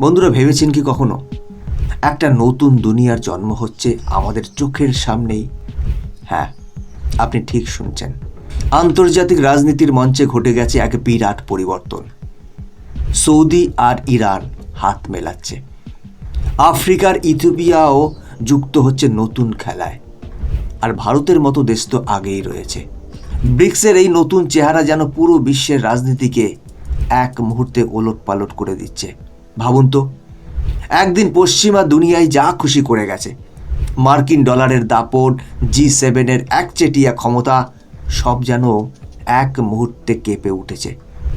বন্ধুরা ভেবেছেন কি কখনো? একটা নতুন দুনিয়ার জন্ম হচ্ছে আমাদের চোখের সামনেই। হ্যাঁ আপনি ঠিক শুনছেন। আন্তর্জাতিক রাজনীতির মঞ্চে ঘটে গেছে এক বিরাট পরিবর্তন। সৌদি আর ইরান হাত মেলাচ্ছে। আফ্রিকার ইথিওপিয়াও যুক্ত হচ্ছে নতুন খেলায়। আর ভারতের মতো দেশ তো আগেই রয়েছে। ব্রিক্সের এই নতুন চেহারা যেন পুরো বিশ্বের রাজনীতিকে এক মুহূর্তে ওলট পালট করে দিচ্ছে। ভাবুন তো, একদিন পশ্চিমা দুনিয়ায় যা খুশি করে গেছে। মার্কিন ডলারের দাপট, জি সেভেনের একচেটিয়া ক্ষমতা, সব যেন এক মুহূর্তে কেঁপে উঠেছে।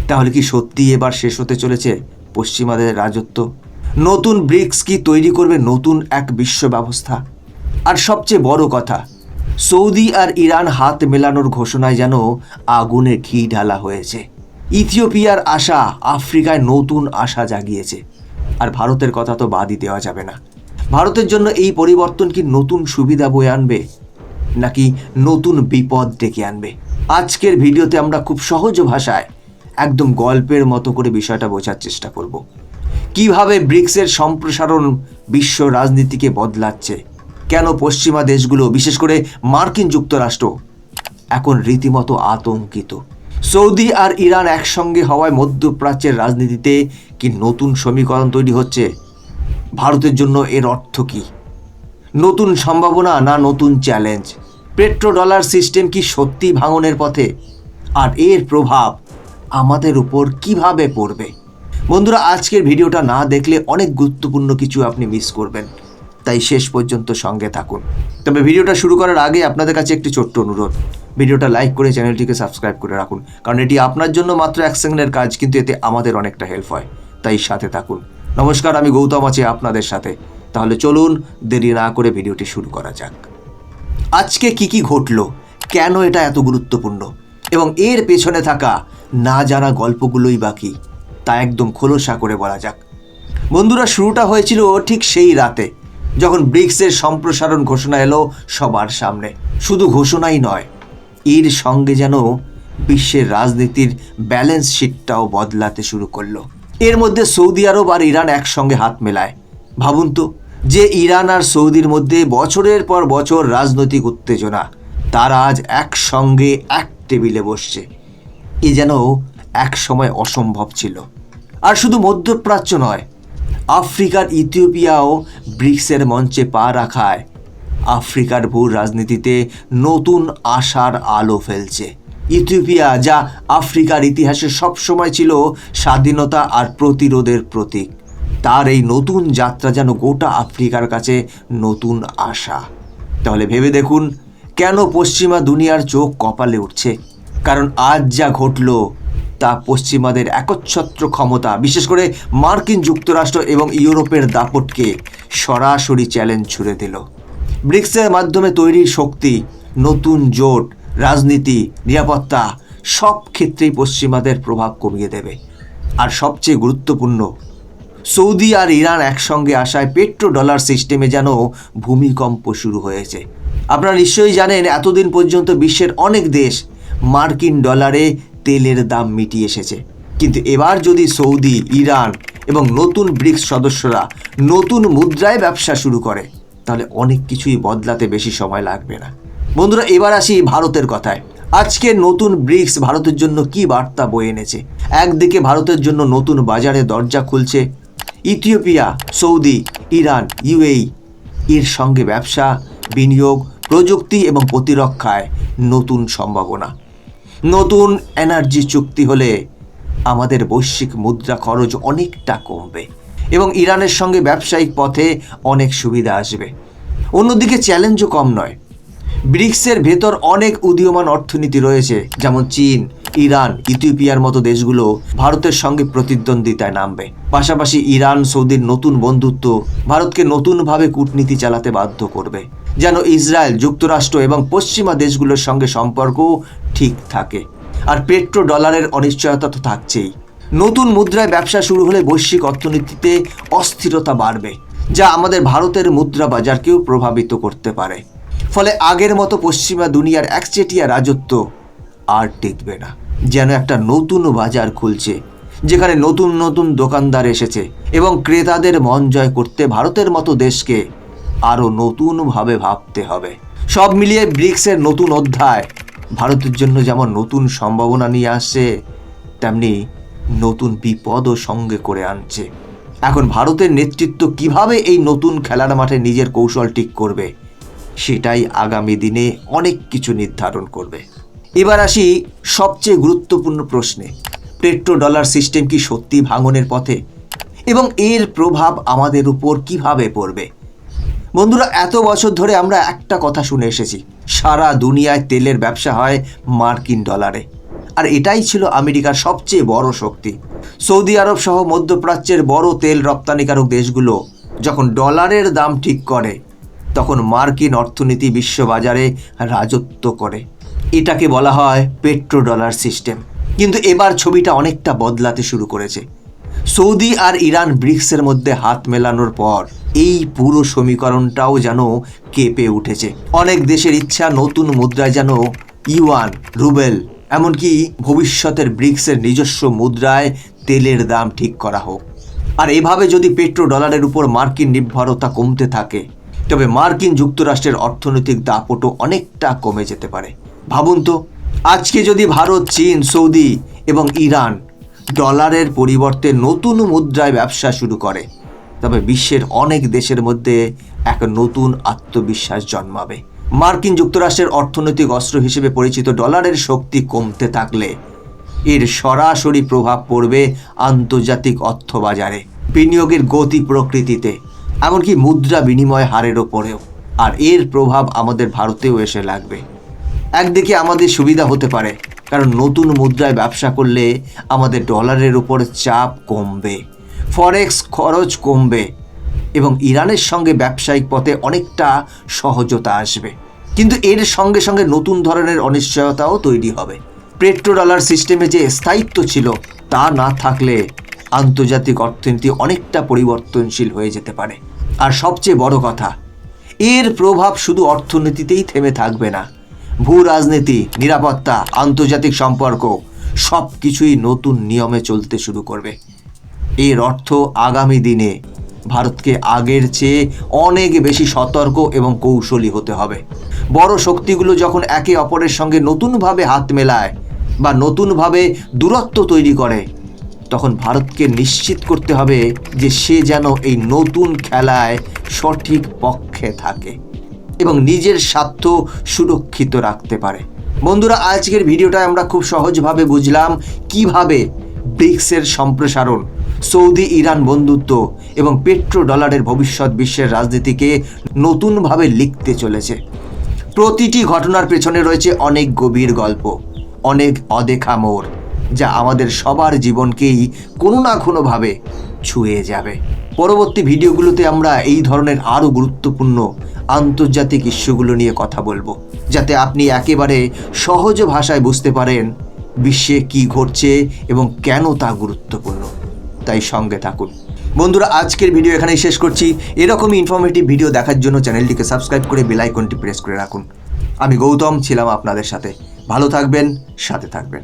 তাহলে কি সত্যি এবার শেষ হতে চলেছে পশ্চিমাদের রাজত্ব? নতুন ব্রিক্স কি তৈরি করবে নতুন এক বিশ্ব ব্যবস্থা আর সবচেয়ে বড় কথা, সৌদি আর ইরান হাত মেলানোর ঘোষণায় যেন আগুনে ঘি ঢালা হয়েছে। ইথিওপিয়ার আশা আফ্রিকায় নতুন আশা জাগিয়েছে। আর ভারতের কথা তো বাদই দেওয়া যাবে না। ভারতের জন্য এই পরিবর্তন কি নতুন সুবিধা বয়ে আনবে? নাকি নতুন বিপদ ডেকে আনবে? আজকের ভিডিওতে আমরা খুব সহজ ভাষায় একদম গল্পের মতো করে বিষয়টা বোঝার চেষ্টা করব। কীভাবে ব্রিক্সের সম্প্রসারণ বিশ্ব রাজনীতিকে বদলাচ্ছে? কেন পশ্চিমা দেশগুলো, বিশেষ করে মার্কিন যুক্তরাষ্ট্র, এখন রীতিমতো আতঙ্কিত? সৌদি আর ইরান একসঙ্গে হওয়ায় মধ্যপ্রাচ্যের রাজনীতিতে কি নতুন সমীকরণ তৈরি হচ্ছে? ভারতের জন্য এর অর্থ কী? নতুন সম্ভাবনা না নতুন চ্যালেঞ্জ পেট্রো ডলার সিস্টেম কি সত্যি ভাঙনের পথে? আর এর প্রভাব আমাদের উপর কীভাবে পড়বে? বন্ধুরা, আজকের ভিডিওটা না দেখলে অনেক গুরুত্বপূর্ণ কিছু আপনি মিস করবেন। তাই শেষ পর্যন্ত সঙ্গে থাকুন। তবে ভিডিওটা শুরু করার আগে আপনাদের কাছে একটি ছোট্ট অনুরোধ। ভিডিওটা লাইক করে চ্যানেলটিকে সাবস্ক্রাইব করে রাখুন। কারণ এটি আপনার জন্য মাত্র এক সেকেন্ডের কাজ, কিন্তু এতে আমাদের অনেকটা হেল্প হয়। তাই সাথে থাকুন। নমস্কার, আমি গৌতম আছি আপনাদের সাথে। তাহলে চলুন, দেরি না করে ভিডিওটি শুরু করা যাক। আজকে কি কি ঘটলো? কেন এটা এত গুরুত্বপূর্ণ? এবং এর পেছনে থাকা না জানা গল্পগুলোই বাকি তা একদম খোলসা করে বলা যাক। বন্ধুরা, শুরুটা হয়েছিল ঠিক সেই রাতে, যখন ব্রিক্সের সম্প্রসারণ ঘোষণা এলো সবার সামনে। শুধু ঘোষণাই নয়, এর সঙ্গে যেন বিশ্বের রাজনীতির ব্যালেন্স শিটটাও বদলাতে শুরু করল। এর মধ্যে সৌদি আরব আর ইরান একসঙ্গে হাত মেলায়। ভাবুন তো, যে ইরান আর সৌদির মধ্যে বছরের পর বছর রাজনৈতিক উত্তেজনা, তারা আজ একসঙ্গে এক টেবিলে বসছে। এ যেন এক সময় অসম্ভব ছিল। আর শুধু মধ্যপ্রাচ্য নয়, আফ্রিকার ইথিওপিয়াও ব্রিক্সের মঞ্চে পা রাখায়। আফ্রিকার ভূ রাজনীতিতে নতুন আশার আলো ফেলছে। ইথিওপিয়া, যা আফ্রিকার ইতিহাসে সবসময় ছিল স্বাধীনতা আর প্রতিরোধের প্রতীক। তার এই নতুন যাত্রা যেন গোটা আফ্রিকার কাছে নতুন আশা। তাহলে ভেবে দেখুন, কেন পশ্চিমা দুনিয়ার চোখ কপালে উঠছে? কারণ আজ যা ঘটলো, তা পশ্চিমাদের একচ্ছত্র ক্ষমতা, বিশেষ করে মার্কিন যুক্তরাষ্ট্র এবং ইউরোপের দাপটকে সরাসরি চ্যালেঞ্জ ছুড়ে দিল। ব্রিক্সের মাধ্যমে তৈরি শক্তি, নতুন জোট রাজনীতি, নিরাপত্তা সব ক্ষেত্রেই পশ্চিমাদের প্রভাব কমিয়ে দেবে। আর সবচেয়ে গুরুত্বপূর্ণ, সৌদি আর ইরান একসঙ্গে আসায় পেট্রো ডলার সিস্টেমে যেন ভূমিকম্প শুরু হয়েছে। আপনারা নিশ্চয়ই জানেন, এতদিন পর্যন্ত বিশ্বের অনেক দেশ মার্কিন ডলারে তেলের দাম মিটিয়ে এসেছে। কিন্তু এবার যদি সৌদি, ইরান এবং নতুন ব্রিক্স সদস্যরা নতুন মুদ্রায় ব্যবসা শুরু করে, তাহলে অনেক কিছুই বদলাতে বেশি সময় লাগবে না। বন্ধুরা, এবার আসি ভারতের কথায়। আজকে নতুন ব্রিক্স ভারতের জন্য কি বার্তা বয়ে এনেছে? একদিকে ভারতের জন্য নতুন বাজারে দরজা খুলছে ইথিওপিয়া, সৌদি, ইরান, ইউএই। এর সঙ্গে ব্যবসা, বিনিয়োগ, প্রযুক্তি এবং প্রতিরক্ষায় নতুন সম্ভাবনা। নতুন এনার্জি চুক্তি হলে আমাদের বৈশ্বিক মুদ্রা খরচ অনেকটা কমবে এবং ইরানের সঙ্গে ব্যবসায়িক পথে অনেক সুবিধা আসবে। অন্যদিকে চ্যালেঞ্জও কম নয়। ব্রিক্সের ভেতর অনেক উদীয়মান অর্থনীতি রয়েছে, যেমন চীন, ইরান, ইথিওপিয়ার মতো দেশগুলো ভারতের সঙ্গে প্রতিদ্বন্দ্বিতায় নামবে। পাশাপাশি ইরান, সৌদির নতুন বন্ধুত্ব ভারতকে নতুনভাবে কূটনীতি চালাতে বাধ্য করবে, যেন ইসরায়েল, যুক্তরাষ্ট্র এবং পশ্চিমা দেশগুলোর সঙ্গে সম্পর্ক ঠিক থাকে। আর পেট্রো ডলারের অনিশ্চয়তা তো থাকছেই। নতুন মুদ্রায় ব্যবসা শুরু হলে বৈশ্বিক অর্থনীতিতে অস্থিরতা বাড়বে, যা আমাদের ভারতের মুদ্রা বাজারকেও প্রভাবিত করতে পারে। ফলে আগের মতো পশ্চিমা দুনিয়ার একচেটিয়া রাজত্ব আর টিকবে না। যেন একটা নতুন বাজার খুলছে, যেখানে নতুন নতুন দোকানদার এসেছে এবং ক্রেতাদের মন জয় করতে ভারতের মতো দেশকে আরও নতুনভাবে ভাবতে হবে। সব মিলিয়ে ব্রিক্সের নতুন অধ্যায়, ভারতের জন্য যেমন নতুন সম্ভাবনা নিয়ে আসছে, তেমনি নতুন বিপদও সঙ্গে করে আনছে। এখন ভারতের নেতৃত্ব কীভাবে এই নতুন খেলার মাঠে নিজের কৌশল ঠিক করবে সেটাই আগামী দিনে অনেক কিছু নির্ধারণ করবে। এবার আসি সবচেয়ে গুরুত্বপূর্ণ প্রশ্নে। পেট্রো ডলার সিস্টেম কি সত্যি ভাঙনের পথে? এবং এর প্রভাব আমাদের উপর কীভাবে পড়বে? বন্ধুরা, এত বছর ধরে আমরা একটা কথা শুনে এসেছি। সারা দুনিয়ায় তেলের ব্যবসা হয় মার্কিন ডলারে। আর এটাই ছিল আমেরিকার সবচেয়ে বড় শক্তি। সৌদি আরব সহ মধ্যপ্রাচ্যের বড় তেল রপ্তানিকারক দেশগুলো যখন ডলারের দাম ঠিক করে তখন মার্কিন অর্থনীতি বিশ্ববাজারে রাজত্ব করে। এটাকে বলা হয় পেট্রো ডলার সিস্টেম। কিন্তু এবার ছবিটা অনেকটা বদলাতে শুরু করেছে। সৌদি আর ইরান ব্রিক্সের মধ্যে হাত মেলানোর পর এই পুরো সমীকরণটাও যেন কেঁপে উঠেছে। অনেক দেশের ইচ্ছা নতুন মুদ্রায় যেন ইউয়ান, রুবেল, এমনকি ভবিষ্যতের ব্রিক্সের নিজস্ব মুদ্রায় তেলের দাম ঠিক করা হোক। আর এভাবে যদি পেট্রো ডলারের উপর মার্কিন নির্ভরতা কমতে থাকে তবে মার্কিন যুক্তরাষ্ট্রের অর্থনৈতিক দাপটও অনেকটা কমে যেতে পারে। ভাবুন তো, আজকে যদি ভারত, চীন, সৌদি এবং ইরান ডলারের পরিবর্তে নতুন মুদ্রায় ব্যবসা শুরু করে, তবে বিশ্বের অনেক দেশের মধ্যে এক নতুন আত্মবিশ্বাস জন্মাবে। মার্কিন যুক্তরাষ্ট্রের অর্থনৈতিক অস্ত্র হিসেবে পরিচিত ডলারের শক্তি কমতে থাকলে এর সরাসরি প্রভাব পড়বে আন্তর্জাতিক অর্থবাজারে। বিনিয়োগের গতি প্রকৃতিতে এমনকি মুদ্রা বিনিময় হারের ওপরেও আর এর প্রভাব আমাদের ভারতেও এসে লাগবে। একদিকে আমাদের সুবিধা হতে পারে, কারণ নতুন মুদ্রায় ব্যবসা করলে আমাদের ডলারের উপর চাপ কমবে, ফরেক্স খরচ কমবে এবং ইরানের সঙ্গে ব্যবসায়িক পথে অনেকটা সহজতা আসবে। কিন্তু এর সঙ্গে সঙ্গে নতুন ধরনের অনিশ্চয়তাও তৈরি হবে। পেট্রো ডলার সিস্টেমে যে স্থায়িত্ব ছিল, তা না থাকলে আন্তর্জাতিক অর্থনীতি অনেকটা পরিবর্তনশীল হয়ে যেতে পারে। আর সবচেয়ে বড় কথা, এর প্রভাব শুধু অর্থনীতিতেই থেমে থাকবে না। ভূ রাজনীতি, নিরাপত্তা, আন্তর্জাতিক সম্পর্ক সব কিছুই নতুন নিয়মে চলতে শুরু করবে। এর অর্থ আগামী দিনে ভারতকে আগের চেয়ে অনেক বেশি সতর্ক এবং কৌশলী হতে হবে। বড় শক্তিগুলো যখন একে অপরের সঙ্গে নতুনভাবে হাত মেলায় বা নতুনভাবে দূরত্ব তৈরি করে তখন ভারতকে নিশ্চিত করতে হবে যে সে যেন এই নতুন খেলায় সঠিক পক্ষে থাকে এবং নিজের স্বার্থ সুরক্ষিত রাখতে পারে। বন্ধুরা, আজকের ভিডিওটা আমরা খুব সহজভাবে বুঝলাম কীভাবে ব্রিক্সের সম্প্রসারণ, সৌদি, ইরান বন্ধুত্ব এবং পেট্রো ডলারের ভবিষ্যৎ বিশ্বের রাজনীতিকে নতুনভাবে লিখতে চলেছে। প্রতিটি ঘটনার পেছনে রয়েছে অনেক গভীর গল্প, অনেক অদেখা মোড়। যা আমাদের সবার জীবনকেই কোনো না কোনোভাবে ছুঁয়ে যাবে। পরবর্তী ভিডিওগুলোতে আমরা এই ধরনের আরও গুরুত্বপূর্ণ আন্তর্জাতিক ইস্যুগুলো নিয়ে কথা বলব, যাতে আপনি একেবারে সহজ ভাষায় বুঝতে পারেন বিশ্বে কি ঘটছে এবং কেন তা গুরুত্বপূর্ণ। তাই সঙ্গে থাকুন। বন্ধুরা, আজকের ভিডিও এখানেই শেষ করছি। এরকমই ইনফরমেটিভ ভিডিও দেখার জন্য চ্যানেলটিকে সাবস্ক্রাইব করে বেল আইকনটি প্রেস করে রাখুন। আমি গৌতম ছিলাম আপনাদের সাথে। ভালো থাকবেন, সাথে থাকবেন।